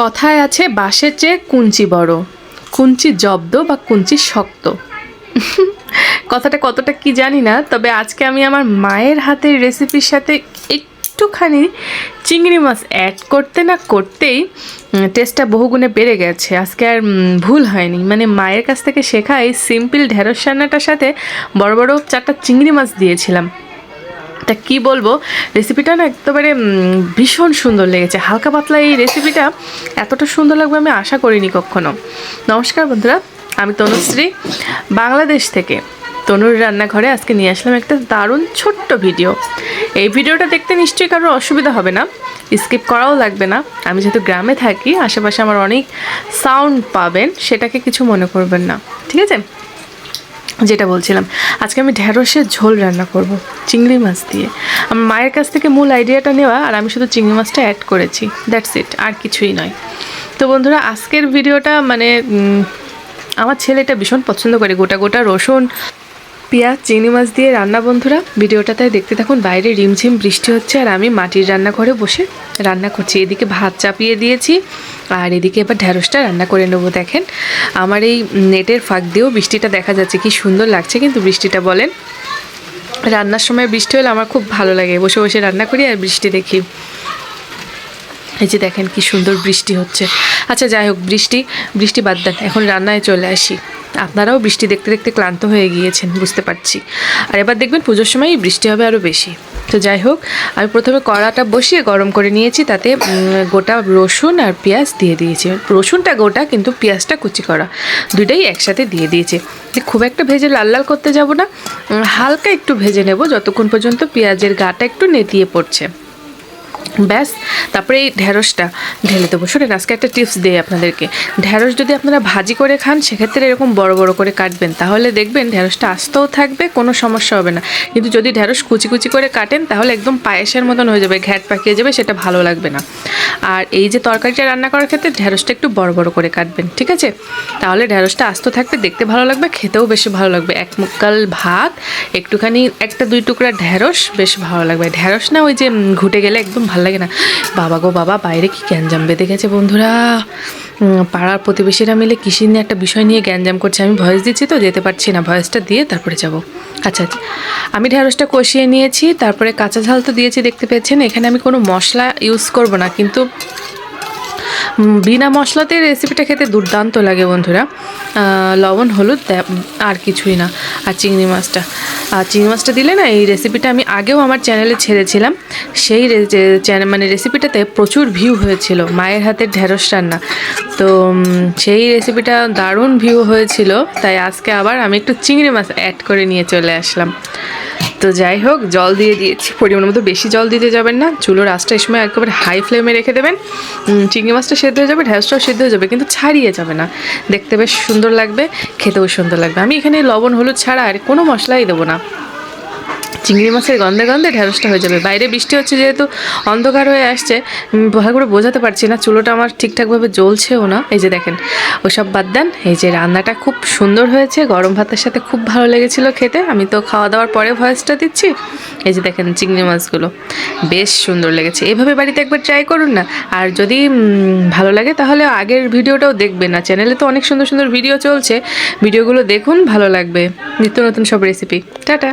কথায় আছে, বাঁশের চেয়ে কুঞ্চি বড়। কুঞ্চি জব্দ বা কুঞ্চি শক্ত? কথাটা কতটা কি জানি না, তবে আজকে আমি আমার মায়ের হাতের রেসিপির সাথে একটুখানি চিংড়ি মাছ অ্যাড করতে না করতেই টেস্টটা বহুগুণে বেড়ে গেছে। আজকে আর ভুল হয়নি। মানে মায়ের কাছ থেকে শেখা এই সিম্পল ঢেঁড়স রান্নাটার সাথে বড় বড় চারটা চিংড়ি মাছ দিয়েছিলাম। তা কি বলব? রেসিপিটা না একেবারে ভীষণ সুন্দর লেগেছে। হালকা পাতলা এই রেসিপিটা এতটা সুন্দর লাগবে আমি আশা করিনি কখনো। নমস্কার বন্ধুরা, আমি তনুশ্রী, বাংলাদেশ থেকে তনুর রান্নাঘরে আজকে নিয়ে আসলাম একটা দারুণ ছোট্ট ভিডিও এই ভিডিওটা দেখতে নিশ্চয়ই কারোর অসুবিধা হবে না স্কিপ করাও লাগবে না। আমি যেহেতু গ্রামে থাকি, আশেপাশে আমার অনেক সাউন্ড পাবেন, সেটাকে কিছু মনে করবেন না। ঠিক আছে? যেটা বলছিলাম, আজকে আমি ঢেঁড়সের ঝোল রান্না করব, চিংড়ি মাছ দিয়ে। আমার মায়ের কাছ থেকে মূল আইডিয়াটা নেওয়া আর আমি শুধু চিংড়ি মাছটা অ্যাড করেছি দ্যাটস ইট আর কিছুই নয়। তো বন্ধুরা, আজকের ভিডিওটা মানে আমার ছেলেটা ভীষণ পছন্দ করে, গোটা গোটা রসুন পেঁয়াজ চিংড়ি মাছ দিয়ে রান্না বন্ধুরা, ভিডিওটা তাই দেখতে থাকুন, বাইরে রিমঝিম বৃষ্টি হচ্ছে আর আমি মাটির রান্নাঘরে বসে রান্না করছি। এদিকে ভাত চাপিয়ে দিয়েছি আর এদিকে এবার ঢ্যাঁড়সটা রান্না করে নেব, দেখেন। আমার এই নেটের ফাঁক দিয়েও বৃষ্টিটা দেখা যাচ্ছে, কি সুন্দর লাগছে কিন্তু বৃষ্টিটা, বলেন। রান্নার সময় বৃষ্টি হলে আমার খুব ভালো লাগে, বসে বসে রান্না করি আর বৃষ্টি দেখি। এই যে দেখেন কি সুন্দর বৃষ্টি হচ্ছে। আচ্ছা যাই হোক, বৃষ্টি বৃষ্টি বাদ দেন, এখন রান্নায় চলে আসি। আপনারাও বৃষ্টি দেখতে দেখতে ক্লান্ত হয়ে গিয়েছেন, বুঝতে পারছি। আর এবার দেখবেন পুজোর সময়ই বৃষ্টি হবে আরও বেশি। তো যাই হোক, আমি প্রথমে কড়াটা বসিয়ে গরম করে নিয়েছি, তাতে গোটা রসুন আর পেঁয়াজ দিয়ে দিয়েছি। রসুনটা গোটা, কিন্তু পেঁয়াজটা কুচি করা, দুইটাই একসাথে দিয়ে দিয়েছি। খুব একটা ভেজে লাল লাল করতে যাব না হালকা একটু ভেজে নেব, যতক্ষণ পর্যন্ত পেঁয়াজের গাটা একটু নেতিয়ে পড়ছে। ব্যাস, তারপরে এই ঢ্যাঁড়সটা ঢেলে দেবো। শোনেন, আজকে একটা টিপস দিই আপনাদেরকে। ঢ্যাঁড়স যদি আপনারা ভাজি করে খান, সেক্ষেত্রে এরকম বড় বড় করে কাটবেন। তাহলে দেখবেন ঢ্যাঁড়সটা আস্তেও থাকবে, কোনো সমস্যা হবে না। কিন্তু যদি ঢ্যাঁড়স কুচি কুচি করে কাটেন, তাহলে একদম পায়েসের মতন হয়ে যাবে, ঘ্যাট পাকিয়ে যাবে, সেটা ভালো লাগবে না। আর এই যে তরকারিটা রান্না করার ক্ষেত্রে ঢ্যাঁড়সটা একটু বড় বড় করে কাটবেন, ঠিক আছে? তাহলে ঢ্যাঁড়সটা আস্ত থাকবে দেখতে ভালো লাগবে, খেতেও বেশি ভালো লাগবে। এক মুক্কাল ভাত, একটুখানি একটা দুই টুকরা ঢ্যাঁড়স বেশ ভালো লাগবে। ঢ্যাঁড়স না ওই যে ঘুটে গেলে একদম ভালো লাগে না। বাবা গো, বাবা, বাইরে কি গ্যাঞ্জাম বেঁধে গেছে বন্ধুরা? পাড়ার প্রতিবেশীরা মিলে কৃষি নিয়ে একটা বিষয় নিয়ে গ্যাঞ্জাম করছে। আমি ভয়েস দিচ্ছি তো, যেতে পারছি না। ভয়েসটা দিয়ে তারপরে যাব। আচ্ছা আচ্ছা। আমি ঢেঁড়সটা কষিয়ে নিয়েছি, তারপরে কাঁচা ঝাল তো দিয়েছি, দেখতে পেয়েছেন। এখানে আমি কোনো মশলা ইউজ করব না, কিন্তু বিনা মশলাতে রেসিপিটা খেতে দুর্দান্ত লাগে বন্ধুরা। লবণ, হলুদ আর কিছুই না। আর চিংড়ি মাছটা। আর চিংড়ি মাছটা দিলে না, এই রেসিপিটা আমি আগেও আমার চ্যানেলে ছেড়েছিলাম। সেই চ্যানেল মানে রেসিপিটাতে প্রচুর ভিউ হয়েছিল, মায়ের হাতের ঢেঁড়স রান্না। তো সেই রেসিপিটা দারুণ ভিউ হয়েছিল। তাই আজকে আবার আমি একটু চিংড়ি মাছ অ্যাড করে নিয়ে চলে আসলাম। তো যাই হোক, জল দিয়ে দিয়েছি। পরিমাণ মতো বেশি জল দিতে যাবেন না। চুলোর আঁচটা এই সময় একেবারে হাই ফ্লেমে রেখে দেবেন। চিংড়ি মাছটা সেদ্ধ হয়ে যাবে, ঢ্যাঁসটাও সেদ্ধ হয়ে যাবে, কিন্তু ছাড়িয়ে যাবে না। দেখতে বেশ সুন্দর লাগবে, খেতেও সুন্দর লাগবে। আমি এখানে লবণ, হলুদ ছাড়া আর কোনো মশলাই দেবো না। চিংড়ি মাছের গন্ধে গন্ধে ঢ্যাঁড়সটা হয়ে যাবে। বাইরে বৃষ্টি হচ্ছে যেহেতু অন্ধকার হয়ে আসছে ভালো করে বোঝাতে পারছি না, চুলোটা আমার ঠিকঠাকভাবে জ্বলছেও না। এই যে দেখেন, ওসব বাদ দেন, এই যে রান্নাটা খুব সুন্দর হয়েছে, গরম ভাতের সাথে খুব ভালো লেগেছিল খেতে। আমি তো খাওয়া দাওয়ার পরে ভয়েসটা দিচ্ছি। এই যে দেখেন চিংড়ি মাছগুলো, বেশ সুন্দর লেগেছে। এভাবে বাড়িতে একবার ট্রাই করুন না। আর যদি ভালো লাগে তাহলে আগের ভিডিওটাও দেখবেন না। চ্যানেলে তো অনেক সুন্দর সুন্দর ভিডিও চলছে। ভিডিওগুলো দেখুন, ভালো লাগবে। নিত্য নতুন সব রেসিপি টাটা।